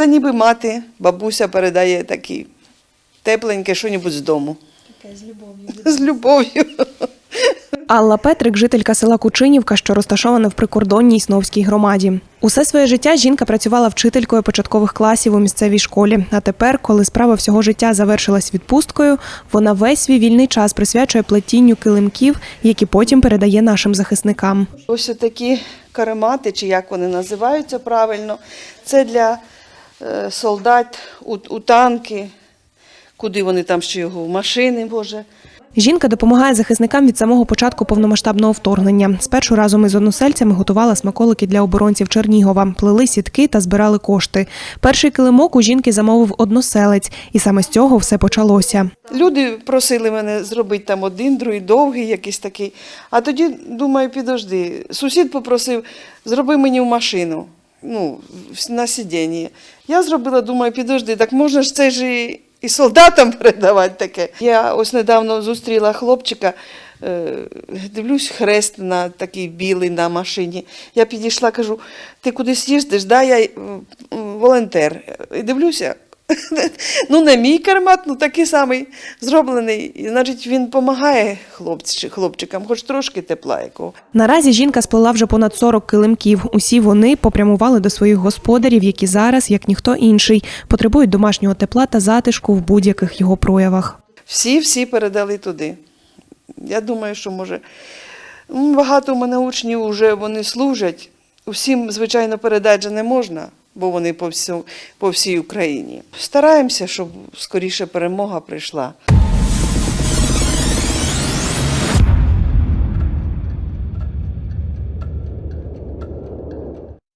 Це ніби мати, бабуся передає такі тепленьке що-небудь з дому. Таке з любов'ю. З любов'ю. Алла Петрик, жителька села Кучинівка, що розташована в прикордонній Сновській громаді. Усе своє життя жінка працювала вчителькою початкових класів у місцевій школі. А тепер, коли справа всього життя завершилась відпусткою, вона весь свій вільний час присвячує плетінню килимків, які потім передає нашим захисникам. Ось такі каремати, чи як вони називаються правильно, це для солдат у, у танки, куди вони там ще його, в машини, може. Жінка допомагає захисникам від самого початку повномасштабного вторгнення. Спершу разом із односельцями готувала смаколики для оборонців Чернігова, плели сітки та збирали кошти. Перший килимок у жінки замовив односелець, і саме з цього все почалося. Люди просили мене зробити там один, другий, довгий якийсь такий. А тоді, думаю, підожди. Сусід попросив, зроби мені в машину, ну, на сидінні. Я зробила, думаю, підожди, так можна ж це ж і, і солдатам передавати таке. Я ось недавно зустріла хлопчика, е, дивлюсь, хрест на такий білий на машині. Я підійшла, кажу, ти кудись їздиш, да? я волонтер. І дивлюся, ну, не мій кармат, ну такий самий зроблений. І, Значить, він допомагає хлопці, хлопчикам, хоч трошки тепла якого. Наразі жінка сплела вже понад 40 килимків. Усі вони попрямували до своїх господарів, які зараз, як ніхто інший, потребують домашнього тепла та затишку в будь-яких його проявах. Всі-всі передали туди. Я думаю, що може. Багато у мене учнів вже вони служать. Усім, звичайно, передати же не можна, бо вони по, всю, по всій Україні. Стараємося, щоб скоріше перемога прийшла.